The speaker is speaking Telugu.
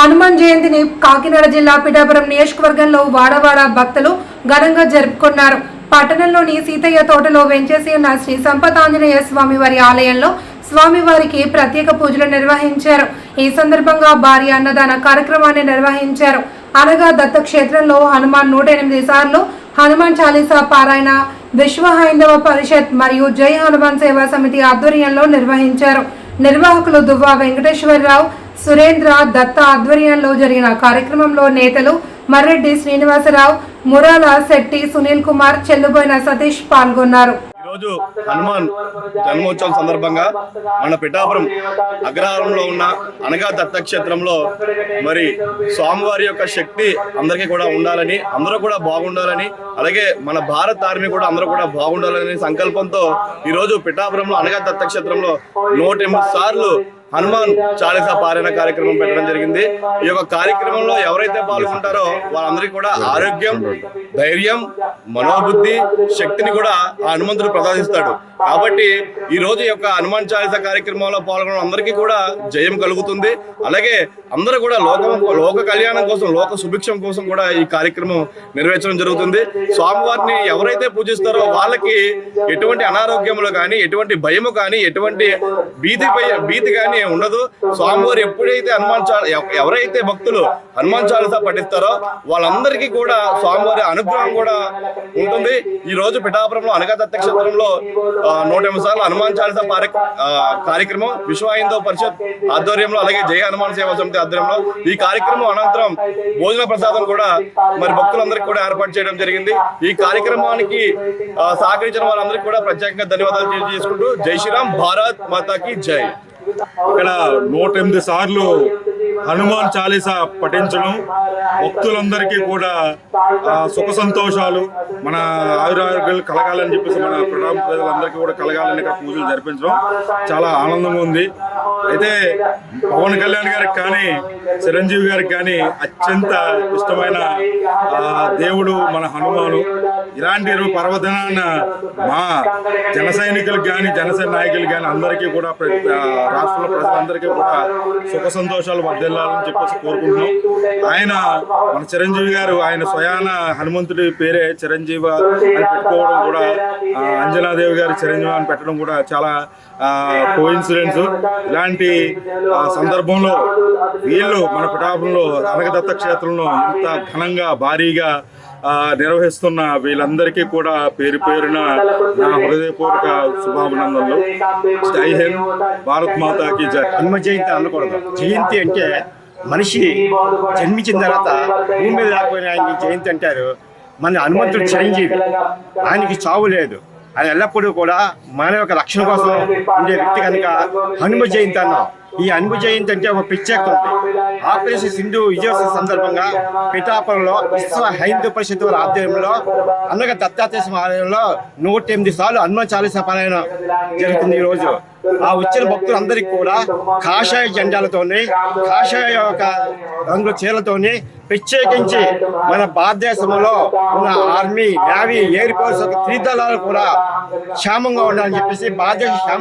హనుమాన్ జయంతిని కాకినాడ జిల్లా పిఠాపురం నియోజకవర్గంలో వాడవాడ భక్తులు ఘనంగా జరుపుకున్నారు. పట్టణంలోని సీతయ్య తోటలో వెంచేసి ఉన్న శ్రీ సంపతాంజనేయ స్వామి వారి ఆలయంలో స్వామివారికి ప్రత్యేక పూజలు నిర్వహించారు. ఈ సందర్భంగా భారీ అన్నదాన కార్యక్రమాన్ని నిర్వహించారు. అనగా దత్తక్షేత్రంలో హనుమాన్ నూట ఎనిమిది సార్లు హనుమాన్ చాలీసా పారాయణ విశ్వ హైందవ పరిషత్ మరియు జై హనుమాన్ సేవా సమితి ఆధ్వర్యంలో నిర్వహించారు. నిర్వాహకులు దువ్వా వెంకటేశ్వరరావు సురేంద్ర దత్త ఆధ్వర్యంలో జరిగిన కార్యక్రమంలో నేతలు మర్రెడ్డి శ్రీనివాసరావు మురాల శెట్టి సునీల్ కుమార్ చెల్లుబోయిన సతీష్ పాల్గొన్నారు. ఈరోజు హనుమాన్ జన్మోత్సవం సందర్భంగా మన పిఠాపురం అగ్రహారంలో ఉన్న అనగా దత్తక్షేత్రంలో మరి స్వామివారి యొక్క శక్తి అందరికీ కూడా ఉండాలని అందరూ కూడా బాగుండాలని అలాగే మన భారత్ ఆర్మీ కూడా అందరూ కూడా బాగుండాలని సంకల్పంతో ఈరోజు పిఠాపురంలో అనగా దత్తక్షేత్రంలో నూట ఎనిమిది సార్లు హనుమాన్ చాలీసా పారాయణ కార్యక్రమం పెట్టడం జరిగింది. ఈ యొక్క కార్యక్రమంలో ఎవరైతే పాల్గొంటారో వాళ్ళందరికీ కూడా ఆరోగ్యం ధైర్యం మనోబుద్ధి శక్తిని కూడా ఆ హనుమంతుడు ప్రసాదిస్తాడు. కాబట్టి ఈ రోజు యొక్క హనుమాన్ చాలీసా కార్యక్రమంలో పాల్గొనడం అందరికీ కూడా జయం కలుగుతుంది. అలాగే అందరూ కూడా లోకం లోక కళ్యాణం కోసం లోక సుభిక్షం కోసం కూడా ఈ కార్యక్రమం నెరవేర్చడం జరుగుతుంది. స్వామివారిని ఎవరైతే పూజిస్తారో వాళ్ళకి ఎటువంటి అనారోగ్యములు కానీ ఎటువంటి భయము కానీ ఎటువంటి భీతి భీతి కానీ ఉండదు. స్వామివారు ఎప్పుడైతే హనుమాన్ ఎవరైతే భక్తులు హనుమాన్ చాలీసా పఠిస్తారో వాళ్ళందరికీ కూడా స్వామివారి అనుగ్రహం కూడా ఉంటుంది. ఈ రోజు పిఠాపురంలో అనగాదత్త క్షేత్రంలో నూట ఎనిమిది సార్లు హనుమాన్ చాలీసా పారి- కార్యక్రమం విశ్వ హిందూ పరిషత్ ఆధ్వర్యంలో అలాగే జయ హనుమాన్ సేవా సమితి ఆధ్వర్యంలో ఈ కార్యక్రమం అనంతరం భోజన ప్రసాదం కూడా మరి భక్తులందరికీ కూడా ఏర్పాటు చేయడం జరిగింది. ఈ కార్యక్రమానికి సహకరించిన వాళ్ళందరికీ కూడా ప్రత్యేకంగా ధన్యవాదాలు తెలియజేసుకుంటూ జై శ్రీరామ్ భారత్ మాతాకి జై. ఇక్కడ నూట ఎనిమిది సార్లు హనుమాన్ చాలీసా పఠించడం. భక్తులందరికీ కూడా సుఖ సంతోషాలు మన ఆయురారోగ్యాలు కలగాలని చెప్పేసి మన ప్రణామ ప్రజలందరికీ కూడా కలగాలని ఇక్కడ పూజలు జరిపించడం. చాలా ఆనందంగా ఉంది. అయితే పవన్ కళ్యాణ్ గారికి కానీ చిరంజీవి గారికి కానీ అత్యంత ఇష్టమైన దేవుడు మన హనుమాను. ఇలాంటి పర్వదినాన మా జన సైనికులకు కానీ జనసేన నాయకులు కానీ అందరికీ కూడా ప్ర- రాష్ట్రంలో ప్రజలందరికీ కూడా సుఖ సంతోషాలు వర్దిల్లాలని చెప్పేసి కోరుకుంటున్నాం. ఆయన మన చిరంజీవి గారు ఆయన స్వయాన హనుమంతుడి పేరే చిరంజీవి అని పెట్టుకోవడం కూడా అంజనాదేవి గారు చిరంజీవి అని పెట్టడం కూడా చాలా కోయిన్సిడెన్స్ ఇలాంటి ఆ, సందర్భంలో వీళ్ళు మన పిఠాపురంలో అనగదత్త క్షేత్రంలో ఇంత ఘనంగా భారీగా నిర్వహిస్తున్న వీళ్ళందరికీ కూడా పేరు పేరున నా హృదయపూర్వక శుభాభినందనలు. జై హింద్ భారత్ మాతాకి జై. జన్మ జయంతి అనకూడదు. జయంతి అంటే మనిషి జన్మించిన తర్వాత భూమి మీద రాకపోయిన ఆయనకి జయంతి అంటారు. మన హనుమంతుడు చిరంజీవి. ఆయనకి చావు లేదు. ఆయన ఎల్లప్పుడూ కూడా మన యొక్క రక్షణ కోసం ఉండే వ్యక్తి కనుక హనుమ జయంతి అన్నాం ఈ హనుమ జయంతి అంటే ఒక ప్రత్యేకత ఉంది. ఆపరేషన్ సింధు విజయోత్సవ సందర్భంగా పిఠాపురంలో విశ్వ హైందూ పరిషత్ వారి ఆధ్వర్యంలో అనగా దత్తాత్రేయ ఆలయంలో నూట ఎనిమిది సార్లు హనుమ చాలీసా పారాయణ జరుగుతుంది ఈ రోజు. ఆ వచ్చిన భక్తులందరికీ కూడా కాషాయ జెండాలతోని కాషాయ యొక్క రంగుల చీరలతోని ప్రత్యేకించి మన భారతదేశంలో ఉన్న ఆర్మీ నేవీ ఎయిర్ ఫోర్స్ త్రిదళాలు కూడా క్షేమంగా ఉండాలని చెప్పేసి భారతదేశ